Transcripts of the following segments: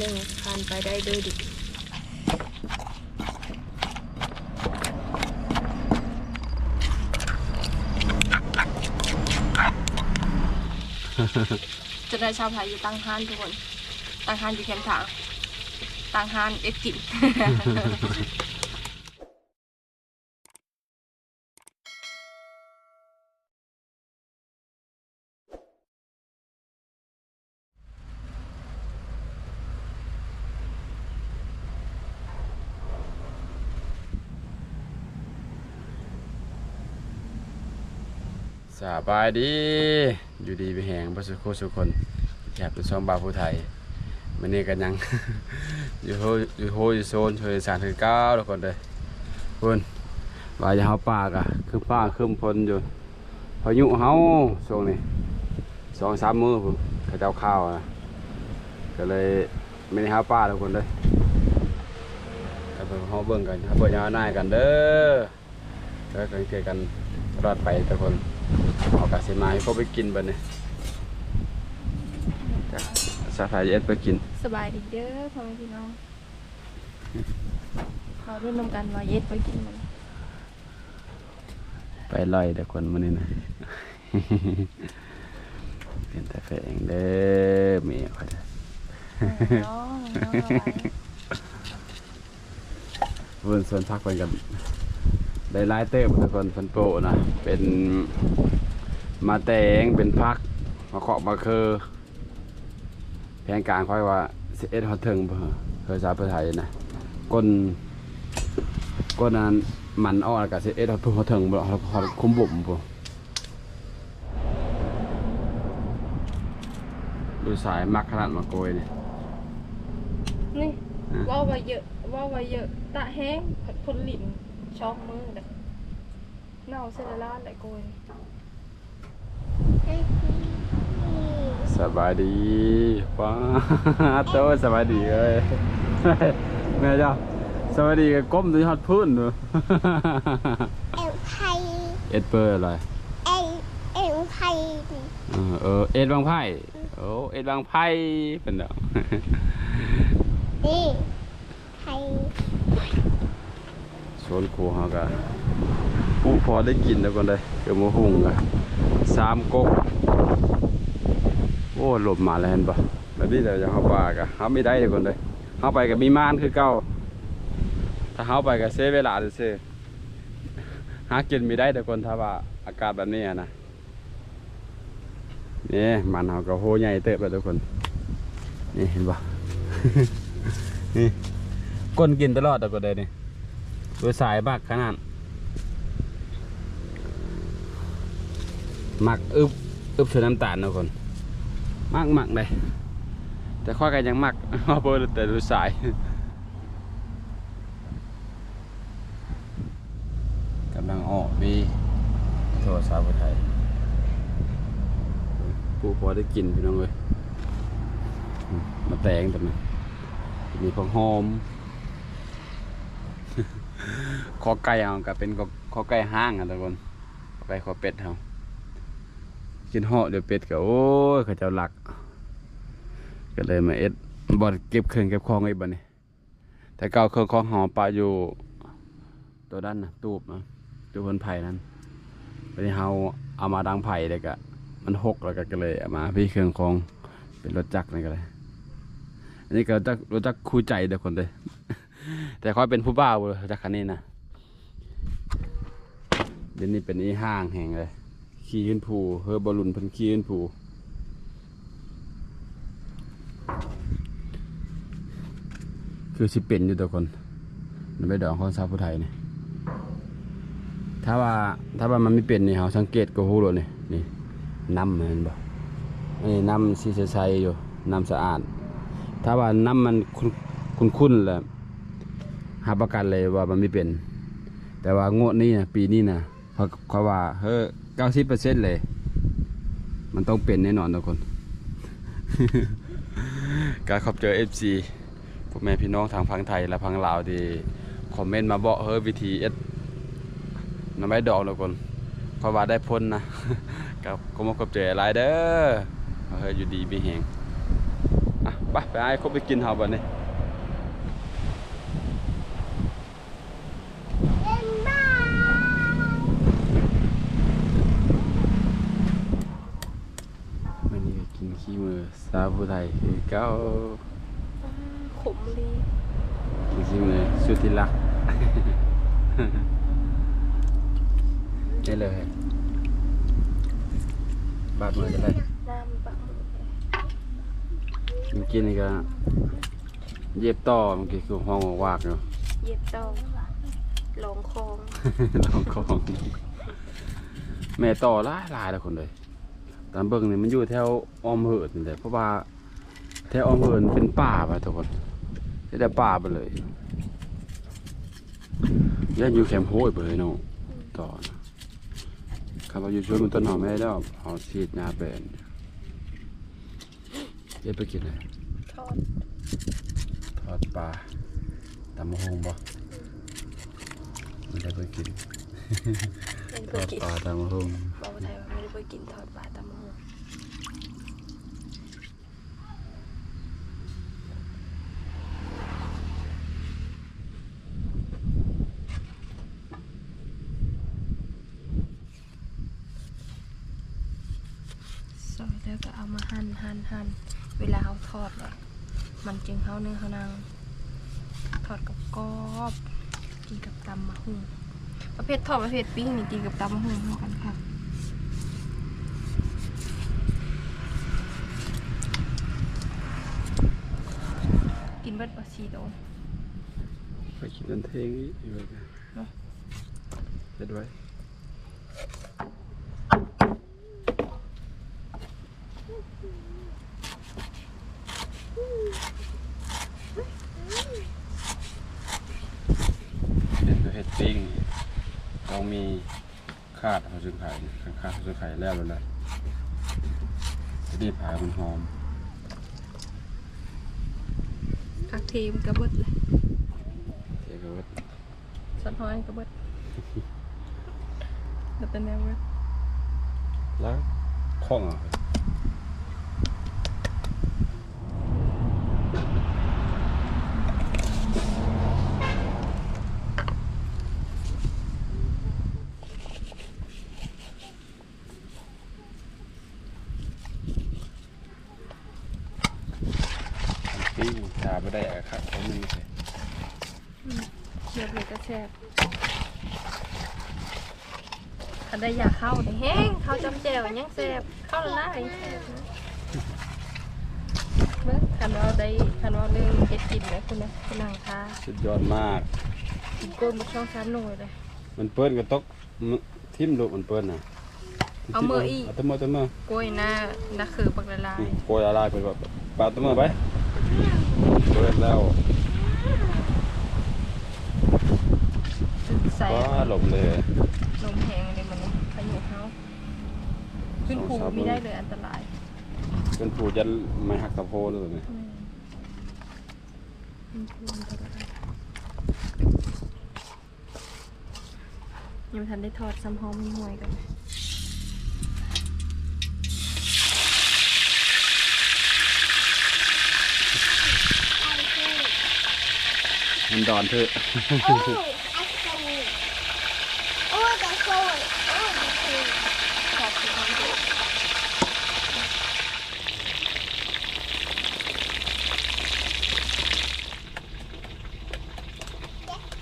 หนึ่งผ่านไปได้ด้วยดีจะได้ชาวไทยอยู่ตั้งห้านทุกคนตั้งห้านอยู่แคมป์ถางตั้งห้านเอ็ดกิน ส บายดี อยู่ดีไปแหงประสุโคสุคนแอบเป็นช่องบาผู้ไทยมันนี่กันยัง อยู่โฮอยู่โฮอยู่โซนเฮยสารคือเก้าทุกคนเลยคุณว่าจะเฮาปากอะคือป้าคืมพลอยู่พายุเฮาช่วงนี้สองสามมือผมเขาเจ้าข้าวนะก็เลยไม่ได้เฮาป้าทุกคนเลยแล้วเพิ่นเฮาเบิ่งกันเฮาเบิ่งยาวนากันเด้อแล้วกันเจอกันตลอดไปทุกคน เอากาเสมาให้เขาไปกินบัดเนี่ยจ้ะสาธารณเอ็ดไปกิน สบายดีเด้อพ่อแม่พี่น้องเขาร่วมนำกันว่าเย็ดไปกินมันไปลอยแต่คนมันนี่นะเป็นแต่แฝงเด้อเมียเขาจะน้องน้องอะไรเพื่อนส่วนพักไปกัน ได้หลายเต้ทุกคนเพันโปะนะเป็นมาแตงเป็นพักมาเคาะมาเคอแผงกลางค่อยว่าสิเอ็ดฮอตเทิงเพื่อเคยสาภาไทยนะก้นก้นนั้นมันอ้อแล้วกับสิเอ็ดฮอตเทิงบ่ฮอตคุ้มบุ่มพวกดูสายมักขนาดมาโกยนี่นี่อะว่าไว้เยอะว่าไว้เยอะตะแห้งผัดพนหลิน ช็อกมือเด้อเน่าเซลล่าไหลโกยสบายดีป้าโตสบายดีเลยแม่เจ้าสบายดีกับก้มดูฮอตพื้นดูเอ็มไพเอ็ดเปอร์อะไร เอ็มเอ็มไพเออเออเอ็ดบางไพ่โอ้เอ็ดบางไพ่เป็นดอกนี่ไพ ส วนครูเขาก็ผู้พอได้กินแล้วก่อนเลยเกือบมาหุงกันสามก๊กโอ้หลบมาแล้วเห็นปะแล้วนี่เราจะเข้าป่ากะเขาไม่ได้เลยก่อนเลยเข้าไปกับมีม่านคือเก่าถ้าเข้าไปกับเซเวลาเซหากินไม่ได้แต่คนถ้าว่าอากาศแบบนี้นะนี่มันเขาก็โหใหญ่เติบเลยทุกคนนี่เห็นปะนี่ก้นกินตลอดแต่ก็ได้นี่ โดยสายบักขนาดหมักอึบอึบชนน้ำตาลนะคนมักหมักเลยแต่ข้อกันยังหมักเอาเบอร์แต่ดูสายกำลังออกดีโทรศัพท์ไทยปูพอได้กินพี่น้องเลยมมาแตงแต่มันมีผักหอม คอไก่เอากับเป็นคอไก่ห้างอะทุกคนคอไก่คอเป็ดเอากินเหาะเดี๋ยวเป็ดก็โอ้ยเขาเจ้าหลัก ก็เลยมาเอ็ดบอดเก็บเครื่องเก็บของไอ้บันนี่แต่เก่าเครื่องของหอปลาอยู่ตัวด้านนะตูบนะตูบคนไผ่นั้นวันนี้เฮาเอามาดังไผ่เลยก็มันหกแล้วก็กเลยเอามาพี่เครื่องของเป็นรถจักรนี่ก็เลยอันนี้ก็รถจักรรถจักรคู่ใจเด็กคนเลย แต่ค่อยเป็นผู้บ้าเลยจากคันนี้นะเดี๋ยวนี้เป็นอีห้างแห่งเลย ขี่ขึ้นภูเฮอบอลลุนเพิ่นขี่ขึ้นภูคือสิเป็นอยู่ตัวคนนั่นไปดอกของสาวผู้ไทยนี่ถ้าว่าถ้าว่ามันไม่เป็นนี่เขาสังเกตก็ฮู้เลยนี่นี่น้ำมันเห็นบ่อันนี้น้ำสีใสๆอยู่น้ำสะอาด ถ้าว่าน้ำมันคุ้นๆแหละ หาประกันเลยว่ามันไม่เป็น แต่ว่างวดนี้นะปีนี้นะเขาเขาว่าเฮ้เก้าสิบเปอร์เซ็นต์เลย มันต้องเป็นแน่นอนทุกคน การขอบเจอเอฟซีพวกแม่พี่น้องทางพังไทยและพังลาวที่คอมเมนต์มาบอกเฮ้วิธีเอ็ดน้ำไม้ดอกทุกคนเพราะว่าได้พ้นนะกับก็มาขอบเจออะไรเด้อเฮ้ยอยู่ดีมีแหงอะไปไปไปให้คบไปกินเฮาบัดนี้เล่นบ้า มื้อนี้ก็กินขี้มือสาวผู้ไท ยคือเก่าขมลีกินขี้มือสุดที่รักได้เลย บาดมือจะได้น้ำปักมือเมื่อกี้นี่ก็ เย็บต่อเมื่อกี้คือห้องวากอยู่เย็บต้องลองคองลองของแม่ต่อหลายหลายแล้วคนเลยตามเบิ่งนี่มันอยู่แถวออมเหิดนี่แหละเพราะว่า แถวออมเหิดเป็นป่าไปทุกคนจะได้ป่าไปเลยย่าอยู่แคมป์โห้ยไปเลยเนาะต่อนะครับว่าอยู่ช่วยมันต้นหอมไม่ได้แล้วเอาฉีดยาแบนเย็บไปกินเลยทอดทอดปลาตำมะฮงบ่ไม่ได้ไปกินไม่ได้ทไปอดกินปลาตำมะฮงบอกว่าไทยว่าไม่ได้ไปกินทอดปลาตำมะฮง ซอยแล้วก็เอามา หั่นหั่นหั่นเวลาเขาทอดเลยมันจึงเข้าเนื้อเขานางทอดกับกรอบกินกับตำมะฮุ่งประเภททอดประเภทปิ้งนี่กินกับตำมะฮุ่งเท่ากันค่ะกินเบิดบะชีโดไปกินนันเทงอีกอยู่เลยเนาะเด็ดไว้เห็ดเห็ดปิ้งต้องมีคาดเขาจึงไข่คาดเขาจึงไข่แล้วแล้วแหละจะได้ผามันหอมผักทีมกระเบิดเลยเจ๊ก็ว่าสันห้อยกระเบิดแล้วเป็นแนวเบิดแล้วข้องอะปิ้งชาไม่ได้อะครับเขาไม่ใช่ เชียบเลยก็แซ่บ ถ้าได้อยากเข้าได้แห้งเข้าจำแจวยังแซ่บเข้าละลายแซ่บนะเมื่อคันเราได้คันเราเรื่องเฮ็ดกินนะคุณนะคุณนางค้าสุดยอดมาก กินโกนบุกช่องชั้นหน่อยเลย มันเปิ้นก็ตกมทิ่มลูกมันเปิ้นน่ะเอามืออีกเอาแตัวมือแตัวมือกล้วยหน้านักคือปักละลายอืมโกยละลายไปแบบปาดแตัวมือไปเปิดแล้วใส่ว้าหลบเลยลมแหงเลยมันขยุเฮา ขึ้นภูไม่ได้เลยอันตรายเป็นผู้ยันไม่หักตะโพเลยนี่อืมขึ้นภูอันตรายยังไม่ทันได้ทอดซ้ำหอมห่วยๆกันมันดอนเถอะ โอ้ยไอ้โซ่โอ้ยแต่โซ่โอ้ยแต่โซ่ ขอบคุณครับ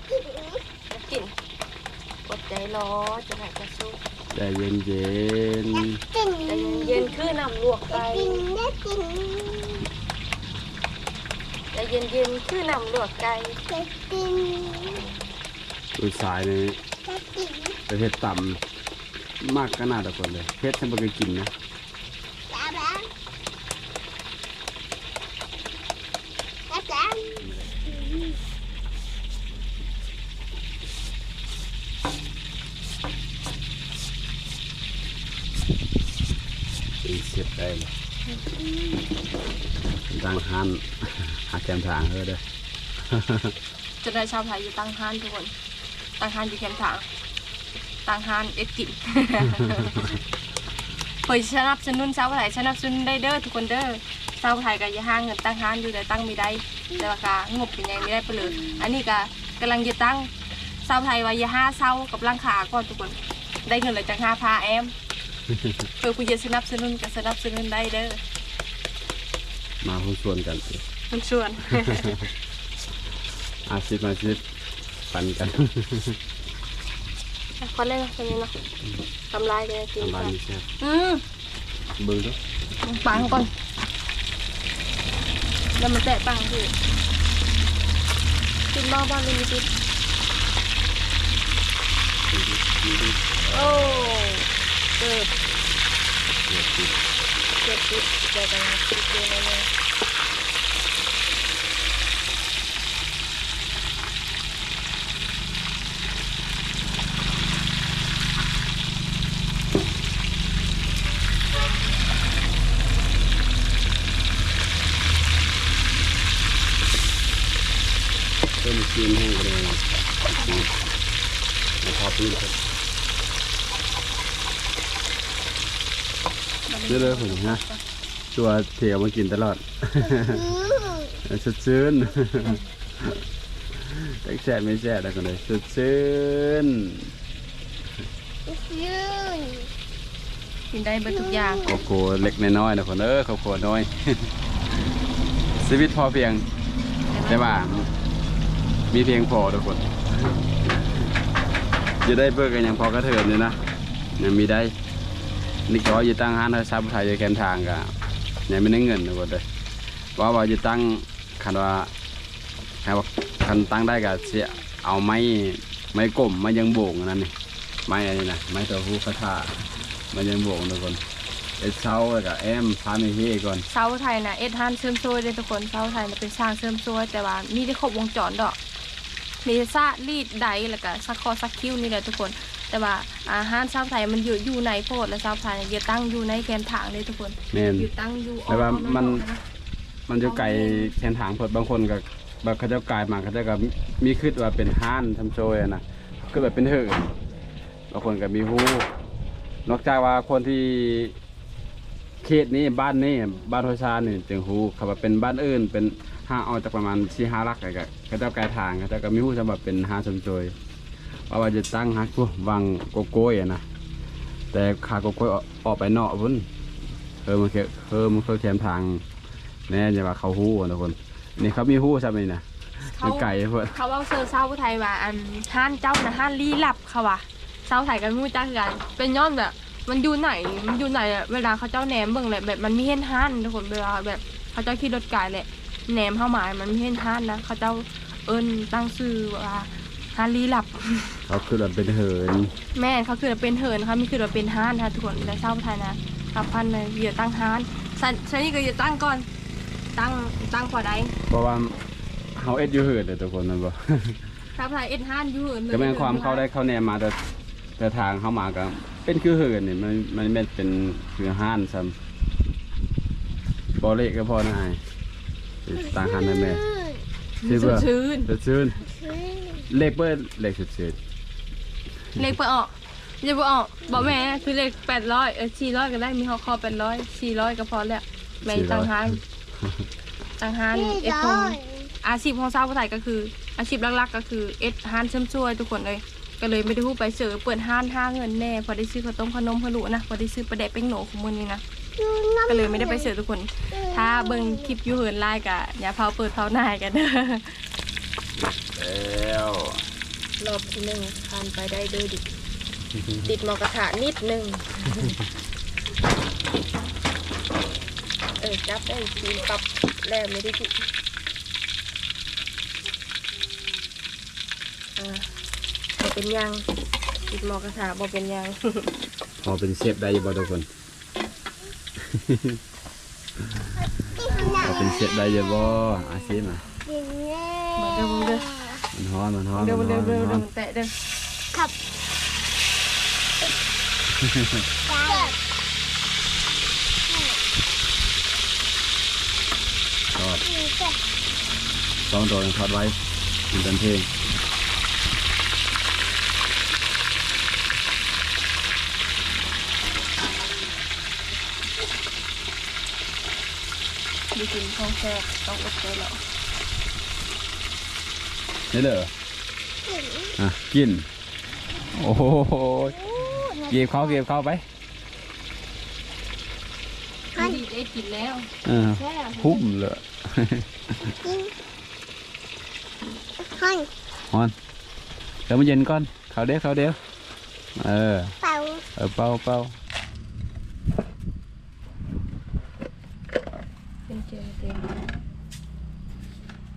กิน จะกินกดใจรอจะไหนจะสู้ ใจเย็นเย็นกินใจเย็นๆคือน้ำลวกไก่กินได้กินใจเย็นๆคือน้ำลวกไก่จะกินอุยสายนี่จะกินไปเฮ็ดต่ำมากขนาดตะคนเลยเฮ็ดฉันบ่เคยกินนะ จ้าบ้าจ้าจ้า อีเสียบได้เลย ดังหันหาแกมทางเฮ้อเด้อจะได้ชาวไทยอยู่ตั้งห้านทุกคนตั้งห้านอยู่แคมป์ถางตั้งห้านเอ็ดกินเผยสนับสนุนชาวไทยสนับสนุนได้เด้อทุกคนเด้อเศร้าไทยก็อย่าห้างเงินตั้งห้านอยู่แต่ตั้งไม่ได้แต่ว่าก็งบเป็นยังไม่ได้ไปเลยอันนี้ก็กำลังจะตั้งเศร้าไทยว่าอย่าห้าเศร้ากับร่างขาก่อนทุกคนได้เงินเลยจากห้าพาแอมเพื่อผู้จะสนับสนุนก็สนับสนุนได้เด้อ มาหุ้นส่วนกันสิมันส่วน อาชีพอาชีพปันกันคนเล่นคนนี้เนาะทำลายเลยกินทำไปบ้านมีแซ่บอืมเบิ่งเดูปังก่อน แล้วมันแตะปังพี่กินบ้าบ้านไม่มีติดโอ้เกิดเกิดติดเกิดอะไรติดเลยนะเนี่ยเพิ่มซีนแห้งเลยแล้วพอพื้นครับเรื่อยๆผมนะ ตัวเที่ยวมากินตลอดสดชื่นแต่แซ่บไม่แซ่บแล้วกันเลยสดชื่นยืนกินได้เบิดทุกอย่างโกโก้เล็กน้อยๆนะคนเออโกโก้น้อย ชีวิตพอเพียงใช่ป่ะมีเพียงพอทุกคนจะได้เบิกกันอย่างพอกระเทินเลยนะยังมีได้นี่ก็ว่าจะตั้งห้านให้ชาวไทยจะแคมทางกะ ยังไม่ได้เงินทุกคนเลยว่าว่าจะตั้งคันว่าคันว่าคันตั้งได้ก็เสียเอาไม้ไม้กลมไม้ยังโบกนั่นนี่ไม้อันนี้นะไม้ตัวผู้คาถาไม้ยังโบกทุกคนเอ็ดเช้าแล้วก็แอมพามีเฮก่อนเซาไทยนะเอ็ดฮันเสริมโซวยเลยทุกคนเซาไทยนะเป็นช่างเสริมโซวยแต่ว่ามีได้ครบวงจรดอกมีซาลีดไดแล้วก็ซักคอซักคิ้วนี่แหละทุกคน แต่ว่าอาหารชาวไทยมันอยู่อยู่ในโพดและชาวไทยเนี่ยอยู่ตั้งอยู่ในแคมทางเลยทุกคนแม่น อยู่ตั้งอยู่แต่ว่ามันอ้อๆะมันจะไก่แทนทางเพิดบางคนก็แบบเขาเจ้ากายมาเขาเจ้าก็มีคิดว่าเป็นห้านทำโชยอะนะก็แบบเป็นเหินบางคนก็มีฮู้นอกจากว่าคนที่เขตนี้บ้านนี้บ้านโทชานี่จึงฮู้เขาว่าเป็นบ้านอื่น เป็นห้างเอาจากประมาณสี่ห้าลักอะไรก็เขาเจ้ากายทางเขาเจ้าก็มีฮู้สำหรับเป็นห้านทำโชย ว่าว่าจะตั้งฮักพวกวางโกโก้ยอะนะแต่ขาโกโก้ยออกออกไปนอกพุ่นเออมันเคยเออมันเคยแคมทางแน่จะว่าเขาฮู้อะทุกคนนี่เขามีฮู้ใช่ไหมนะมันไก่เพื่อนเขาเอาเซอร์เซาไทยว่าอันห้านเจ้านะห้านลี้ลับเขาว่าเซาไทยกันมู้จักกัน เป็นย้อนแบบมันอยู่ไหนมันอยู่ไหนอะเวลาเขาเจ้าแหนมเบิ่งแหละแบบมันมีเห็นห้านทุกคนเวลาแบบเขาเจ้าขี่รถไกลแหละแหนมเข้ามามันมีเห็นห้านนะเขาเจ้าเอิ้นตั้งชื่อว่า ห้านลี้ลับ เขาคือแบบเป็นเหินแม่นเขาคือเป็นเหินเขามีคือว่าเป็นห้านค่ะทุกคนแต่เศร้าไทยนะขับพันเลยเดี๋ยวตั้งห้านสันสันนี่ก็จะตั้งก่อน ตั้งตั้งพอได้เพราะว่าเขาเอ็ดอยู่เหินเลยทุกคนมันบอก ถ้าไทยเอ็ดห้านอยู่เหินเลยก็แม่นความเขาได้เข้าแนมมาแต่แต่ทางเข้ามาก็เป็นคือเหินนี่มันมันไม่เป็นคือห้านซ้ำบอเละก็พอนะไอ้ต่างหันได้แม่ชื่อเบื่อชื้นจะชื่นยืน เลขเปิ้ลเลขสุดเลขเปิดออกอย่าเปิดออกบอกแม่คือเลขแปดร้อยเออสี่ร้อยก็ได้มีหอคอแปดร้อยสี่ร้อยก็พอแล้วแม่ตั้งห้านตั้งห้านนี่เอ็ดร้ตรองยอาชีพของชาวไทยก็คือ อาชีพหลักๆ ก็คือเอ็ดห้านเชื่อมช่วยทุกคนเลย ก็เลยไม่ได้พูดไปเสือเปิดห้านห้าเงินแน่พอได้ซื้อข้าวต้มขนมขลุนะพอได้ซื้อปลาแดกเป้งโหนของมือนี้นะก็เลยไม่ได้ไปเสือทุกคน ถ้าเบิ่งคลิปอยูเหินไล่กะอย่าเผาเปิดเผาหน้ากันเด้อๆ แล้วรอบที่หนึ่งผ่านไปได้ด้วยดิติดหมอกระทะนิดหนึ่งเออจับได้ทีปรับแล้วไม่ได้จิอ่าบ่เป็นยังติดหมอกระทะบ่เป็นยัง พอเป็นเชฟได้อยังบ่ทุกคน พอเป็นเชฟได้อยังบ่อาชีพอะเดี๋ยวเดี๋ยวมันฮ้อนมันฮ้อนเดี๋ยวมันเดี๋ฮ้ยอวนเดี๋ยวมันฮ้เดี๋อยนวแตะเด้อขับจับทอดจับสองตัวยังทอดไว้กินกันเพลงดูกินท้องแซ่บต้องอดใจหรอ นี่เด้อกินอะกิน โอ้โหเก็บเขาเก็บเขาไปไม่ดีได้กินแล้วเออแซ่บพุ่มเลยกินฮันฮอนเดี๋ยวมันเย็นก่อนเขาเด้อเขาเด้อเออเป่าเออเป่าเป่าเป็นเจอเต็ม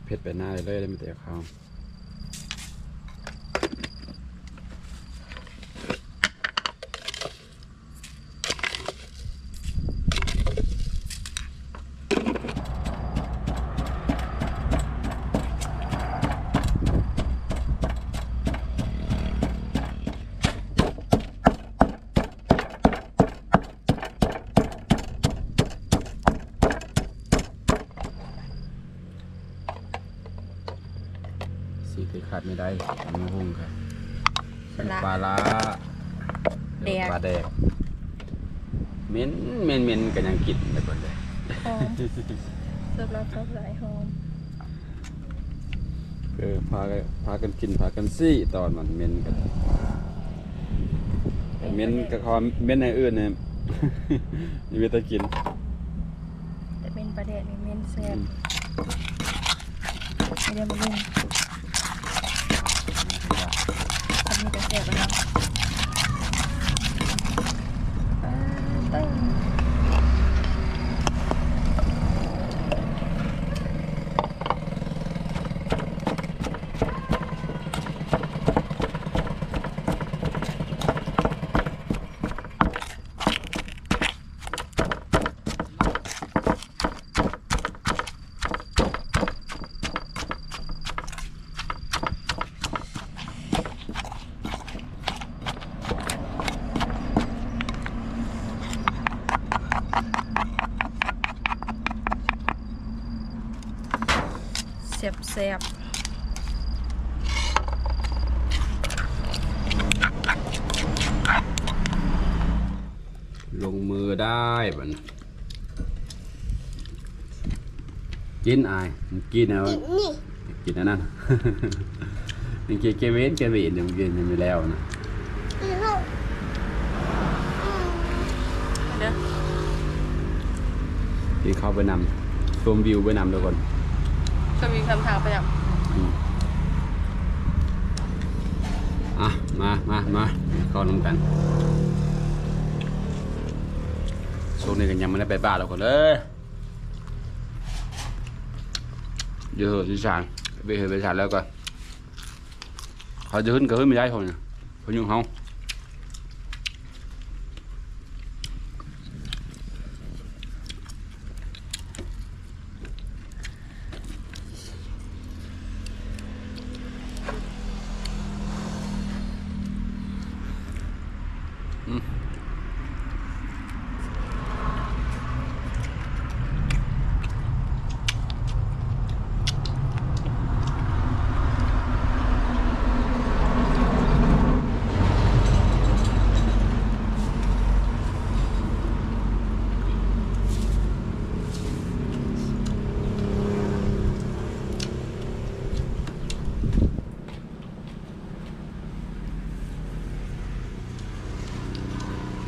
เผ็ดไปหน้าเลยเลยไม่เตะข้าว สีที่ขาดไม่ได้ตำมะฮุ่งค่ะ สลัด ปลาล้า แด กปลาแดกเหม็นเหม็นเหม็นกันยังกินไปก่อนเลยหอมเสิร์ฟแล้วชอบหลายหอมเออพากันพากันกินพากันซี่ตอนมันเหม็นกันแต่เหม็นกับความเหม็นในอื่นเนี่ยมีเวลากิน แต่เป็นประเด็นเมนแซ่บไม่ได้มาลุ่มทำนี่ก็แซ่บแล้วปลาเต้น แซ่บแซ่บลงมือได้บัดนกินอายมันกินเอากินนี่กินอันนั้นมันกินเกเวนเกเวนเดี๋ยวมันกินยังไม่แล้วนะกินลูกอืมเด้อกินเข้าวไปนำชมวิวไปนำทุกคน จะมีคำถามไปยังอืมอะ มา มา มาเข้าลงกันช่วงนี้กันยังไม่ได้ไปบ้านเราคนเลยเยอะที่สานไปเห็นไปสานแล้วก่อนเขาจะขึ้นก็ขึ้นไม่ได้คนน่ะคนยุ่งเขา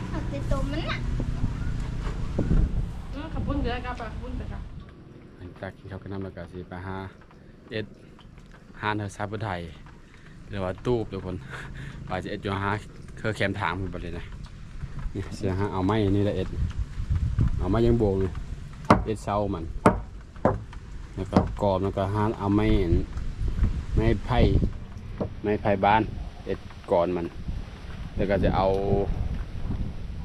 เอาแต่ตัวมันน่ะ ขับปุ้นเดือกับปะปุ้นไปจ้ะ หลังจาก ก็สิไปหาเอ็ดฮานเธอซาบุไทยหรือว่าตูบทุกคนว่าจะเอ็ดอยู่หาเครือแคมถามคุณไปเลยนะนี่เสียหาเอาไม้นี่แหละเอ็ดเอาไม้ยังโบกเลยเอ็ดเซามันแล้วก็กรอบแล้วก็หาเอาไม้ไม้ไผ่ไม้ไผ่บ้านเอ็ดก่อนมันแล้วก็จะเอา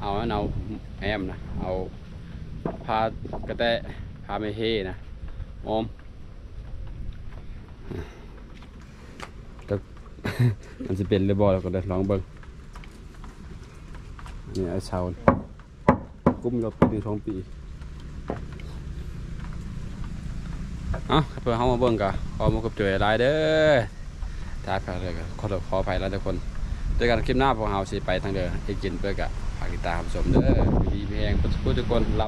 เอาเอาแอมนะเอาพากระแตพาไม่เฮนะอมก็ มันจะเป็นหรือบอแล้วก็ได้ลองเบิ่งนี่ไอ้ชาวกุ้มเราปีหนึ่งสองปีเอ้าเพื่อเข้ามาเบิ่งกะขอมากับเจอหลายเด้อท้ายไปเลยก็ขอขออภัยแล้วทุกคนเจอกันคลิปหน้าพวกเราสิไปทางเด้อไอ้กินเพื่อกะฝากติดตามชมเด้อดีๆมีแรงทุกคนรับ